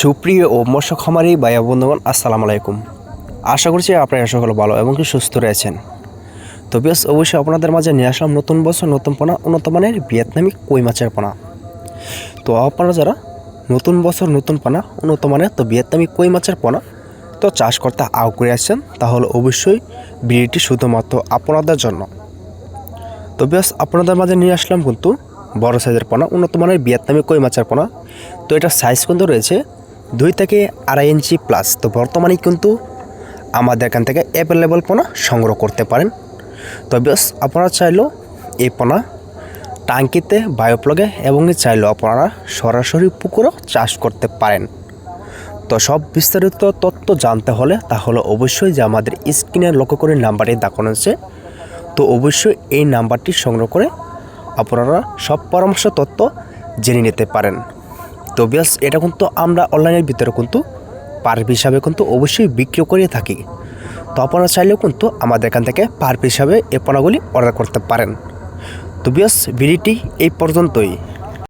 সুপ্রিয় ও মৎস্য খামারি ভাইয়া বন্ধুগণ আসসালামু আলাইকুম। আশা করছি আপনারা সকল ভালো এবং কি সুস্থ রয়েছেন। তো বেশ অবশ্যই আপনাদের মাঝে নিয়ে আসলাম নতুন বছর, নতুন পোনা, উন্নত মানের ভিয়েতনামি কই মাছের পোনা। তো আপনারা যারা নতুন বছর, নতুন পোনা, উন্নত মানের তো ভিয়েতনামি কই মাছের পোনা তো চাষ করতে আও করে আসছেন, তাহলে অবশ্যই ভিডিওটি শুধুমাত্র আপনাদের জন্য। তো বেশ আপনাদের মাঝে নিয়ে আসলাম কিন্তু বড় সাইজের পোনা, উন্নত মানের ভিয়েতনামি কই মাছের পোনা। তো এটার সাইজ কিন্তু রয়েছে দুই থেকে আড়াই ইঞ্চি প্লাস তো বর্তমানে কিন্তু আমাদের এখান থেকে অ্যাভেলেবল পোনা সংগ্রহ করতে পারেন। তো বেশ আপনারা চাইলেও এই পোনা টাঙ্কিতে বায়োপ্লগে এবং চাইলেও আপনারা সরাসরি পুকুরও চাষ করতে পারেন। তো সব বিস্তারিত তথ্য জানতে হলে তাহলে অবশ্যই যে আমাদের স্ক্রিনের লক্ষ্য করে নাম্বারটি দেখানো হচ্ছে তো অবশ্যই এই নাম্বারটি সংগ্রহ করে আপনারা সব পরামর্শ তথ্য জেনে নিতে পারেন। তো বেশ এটা কিন্তু আমরা অনলাইনের ভিতরে কিন্তু পার্প হিসাবে কিন্তু অবশ্যই বিক্রি করে থাকি। তো আপনারা চাইলেও কিন্তু আমাদের এখান থেকে পার্প হিসাবে এ পণ্যগুলি অর্ডার করতে পারেন। তো বেশ ভিডিওটি এই পর্যন্তই।